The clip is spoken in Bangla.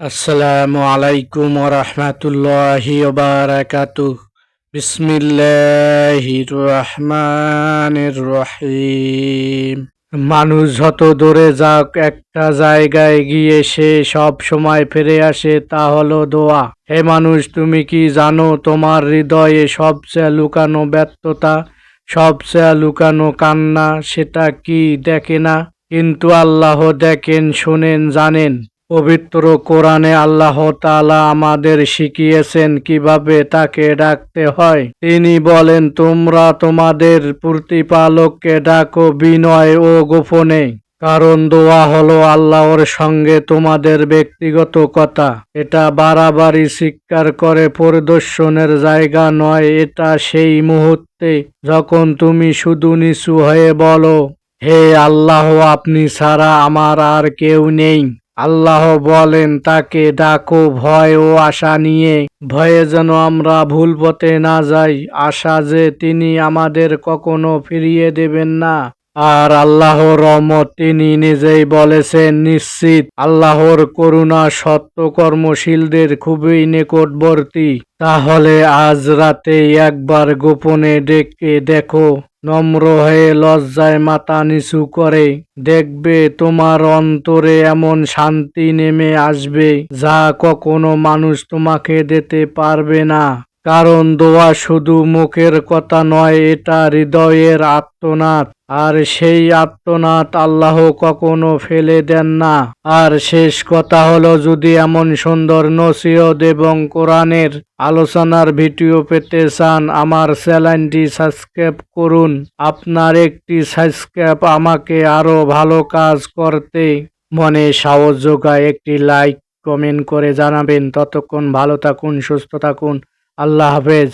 আসসালামু আলাইকুম রহমতুল্লাহি বারাকাতু বিসমিল্লাহির রহমানির রহিম। মানুষ যত দূরে যাক, একটা জায়গায় গিয়ে সে সব সময় ফিরে আসে, তা হলো দোয়া। হে মানুষ, তুমি কি জানো তোমার হৃদয়ে সবচেয়ে লুকানো ব্যর্থতা, সবচেয়ে লুকানো কান্না, সেটা কি দেখে না? কিন্তু আল্লাহ দেখেন, শোনেন, জানেন। পবিত্র কোরআনে আল্লাহ তাআলা আমাদের শিখিয়েছেন কীভাবে তাকে ডাকতে হয়। তিনি বলেন, তোমরা তোমাদের প্রতিপালককে ডাকো বিনয় ও গোপনে। কারণ দোয়া হলো আল্লাহর সঙ্গে তোমাদের ব্যক্তিগত কথা। এটা বাড়াবাড়ি স্বীকার করে পরিদর্শনের জায়গা নয়। এটা সেই মুহূর্তে যখন তুমি শুধু নিচু হয়ে বলো, হে আল্লাহ, আপনি ছাড়া আমার আর কেউ নেই। আল্লাহ বলেন, তাকে ডাকো ভয় ও আশা নিয়ে। ভয়ে যেন আমরা ভুল পথে না যাই, আশা যে তিনি আমাদের কখনো ফিরিয়ে দেবেন না। আর আল্লাহর রহমত তিনি নিজেই বলেছেন, নিশ্চিত আল্লাহর করুণা সত্য কর্মশীলদের খুবই নিকটবর্তী। তাহলে আজ রাতে একবার গোপনে ডেকে দেখো। নম্র হয়ে লজ্জায় মাথা নিচু করে। দেখবে তোমার অন্তরে এমন শান্তি নেমে আসবে, যা কখনো মানুষ তোমাকে দিতে পারবে না। কারণ দোয়া শুধু মুখের কথা নয়, এটা হৃদয়ের আত্মনাথ আর সেই আত্মনাথ আল্লাহ কখনো ফেলে দেন না। আর শেষ কথা হলো, যদি এমন সুন্দর নসিহত এবং কোরআনের আলোচনার ভিডিও পেতে চান, আমার চ্যানেলটি সাবস্ক্রাইব করুন। আপনার একটি সাবস্ক্রাইব আমাকে আরও ভালো কাজ করতে মনে সাহস যোগায়। একটি লাইক, কমেন্ট করে জানাবেন। ততক্ষণ ভালো থাকুন, সুস্থ থাকুন। আল্লাহ হাফেজ।